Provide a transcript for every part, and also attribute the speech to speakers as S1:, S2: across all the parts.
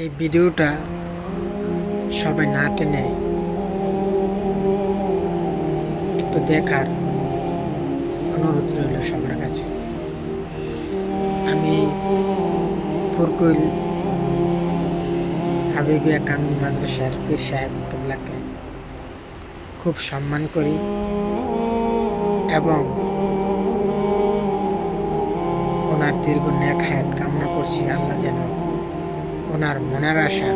S1: এই ভিডিওটা সবাই না টেনে একটু দেখার অনুরোধ রইল সবার কাছে। আমি ফুরকুল হাবিবিয়া কামিল মাদ্রাসার পীর সাহেব কেবলাকে খুব সম্মান করি এবং ওনার দীর্ঘ ন্যাক হায়াত কামনা করছি। আল্লাহ যেন ওনার মনের আশা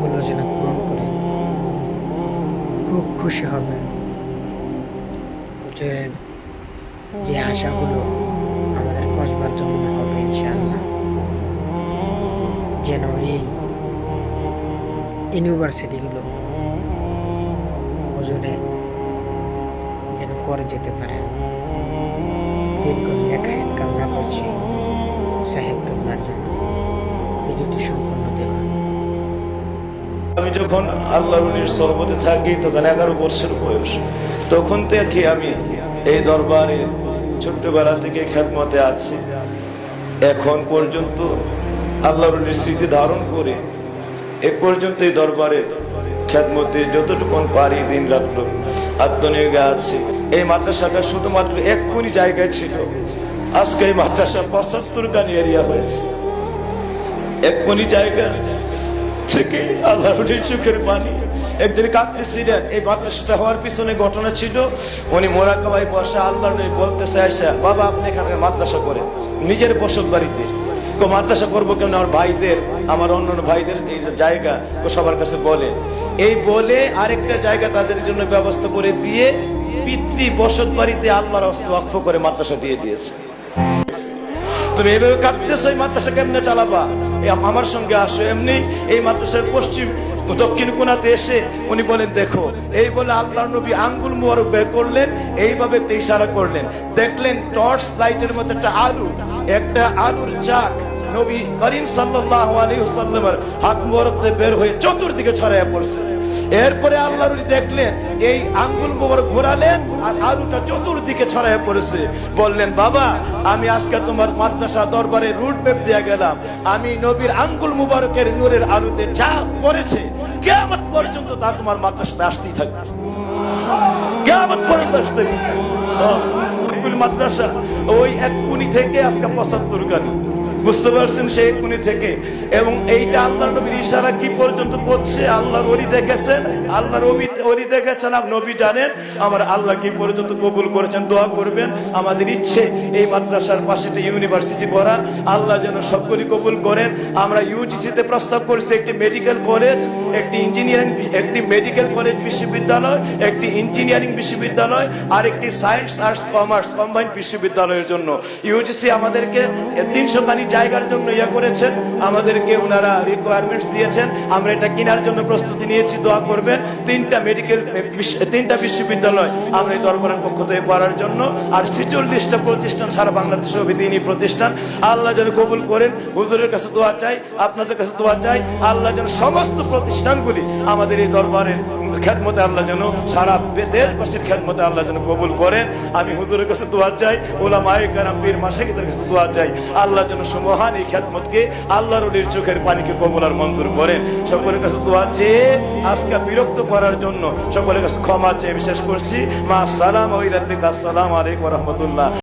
S1: গুলো যেন পূরণ করে। খুব খুশি হবেন যে আশাগুলো আমাদের কসবার জন্য হবে ইনশাআল্লাহ। যেন এই ইউনিভার্সিটিগুলো হুজুরে যেন করে যেতে পারে। দীর্ঘ মেঘায়ত কামনা করছি। সাহেব ভিডিওটি সম্পূর্ণ দেখুন।
S2: আমি যখন আল্লাহ থাকি, তখন এগারো বয়স। তখন থেকে আমি এই দরবারে ছোট্টবেলা থেকে আছি। এখন পর্যন্ত আল্লাহ রুলির স্মৃতি ধারণ করে এ পর্যন্ত এই দরবারে খ্যাতমতে যতটুকু পারি দিন রাখল আত্মনিয়োগে আছি। এই মাদ্রাসাটা শুধুমাত্র এক কোনি জায়গায় ছিল। আজকে এই মাদ্রাসা পঁচাত্তর গান এরিয়া হয়েছে। এক কোনি জায়গা থেকে আল্লাহর চোখের পানি। একদিন কাঁদতেছিলেন, এই মাদ্রাসাটা হওয়ার পিছনে ঘটনা ছিল। উনি মোরাকাবাই বসে, আল্লাহ নবী বলতেছে বাবা আপনি এখানে মাদ্রাসা করেন, নিজের বসত বাড়িতে। কো, মাদ্রাসা করব কেন আমার ভাইদের, আমার অন্য অন্য ভাইদের এই জায়গা তো সবার কাছে বলে। এই বলে আরেকটা জায়গা তাদের জন্য ব্যবস্থা করে দিয়ে পিতৃ বসত বাড়িতে আল্লাহর অস্ত্র অক্ষ করে মাদ্রাসা দিয়ে দিয়েছে। তুমি এইভাবে কাঁদতেছো, এই মাদ্রাসা কেমনে চালাবা? আমার সঙ্গে আসো। এমনি এই মাদ্রাসার পশ্চিম, দক্ষিণ কোনাতে এসে উনি বলেন, দেখো, এই বলে আল্লাহ নবী আঙ্গুল মুবারক বের করলেন, এইভাবে ইশারা করলেন। দেখলেন টর্চ লাইটের মধ্যে একটা আলু, একটা আলুর চাক নবী করিম আলাইহি ওয়াসাল্লামের হাত মুবারক বের হয়ে চতুর্দিকে ছড়াইয়া পড়ছে। এরপরে আল্লাহ দেখলেন, এই আঙ্গুল মুবারক ঘোরালেন আর আলুটা চতুর্দিকে ছড়াইয়া পড়েছে। বললেন, বাবা, আমি আজকে তোমার মাদ্রাসা দরবারে রুট ম্যাপ দিয়ে গেলাম। আমি নবীর আঙ্গুল মুবারকের নূরের আলুতে যা পড়েছে কেমন পর্যন্ত তা তোমার মাদ্রাসাতে আসতেই থাকবে। কেমন পর্যন্ত আসতে মাদ্রাসা, ওই এক কুনি থেকে আজকে পঁচাত্তর গাড়ি। বুঝতে পারছেন সেই কুনি থেকে? এবং এইটা আল্লাহ নবীর ইশারা কি পর্যন্ত পড়ছে? আল্লাহর ওরি দেখেছেন? আল্লাহর ওরি দেখেছেন? আর নবী জানেন? আমার আল্লাহ কি পর্যন্ত কবুল করেছেন? দোয়া করবেন। আমাদের ইচ্ছে এই মাদ্রাসার পাশে ইউনিভার্সিটি করা আল্লাহ যেন সবগুলি কবুল করেন। আমরা ইউজিসিতে প্রস্তাব করছি, একটি মেডিকেল কলেজ একটি ইঞ্জিনিয়ারিং একটি মেডিকেল কলেজ বিশ্ববিদ্যালয়, একটি ইঞ্জিনিয়ারিং বিশ্ববিদ্যালয় আর একটি সায়েন্স আর্টস কমার্স কম্বাইন্ড বিশ্ববিদ্যালয়ের জন্য। ইউজিসি আমাদেরকে তিনশো খানি জায়গার জন্য ইয়ে করেছেন, আমাদেরকে ওনারা রিকোয়ারমেন্টস দিয়েছেন। আমরা এটা কেনার জন্য প্রস্তুতি নিয়েছি, দোয়া করবেন। তিনটা মেডিকেল তিনটা বিশ্ববিদ্যালয় আমরা এই দরবারের পক্ষ থেকে পড়ার জন্য। আর ছেচল্লিশটা প্রতিষ্ঠান সারা বাংলাদেশে অভিদিনী প্রতিষ্ঠান। আল্লাহ যেন কবুল করেন, হুজুরের কাছে দোয়া চাই, আপনাদের কাছে দোয়া চাই। আল্লাহ যেন সমস্ত প্রতিষ্ঠানগুলি আমাদের এই দরবারের খেদমতে আল্লাহ যেন সারা দেশবাসীর খেদমতে আল্লাহ যেন কবুল করেন। আমি হুজুরের কাছে দোয়া চাই ওলামায়ে কারাম, পীর মাসাকিদের কাছে দোয়া চাই। আল্লাহ যেন সুমহান এই খেদমতকে আল্লাহর ওলির চোখের পানিকে কবুল আর মঞ্জুর করেন। সকলের কাছে দোয়া চেয়ে আজকে বিরক্ত করার জন্য সকলের কাছে ক্ষমা চেয়ে বিশেষ করছি। মা সালাম আসসালাম আলাইকুম রহমতুল্লাহ।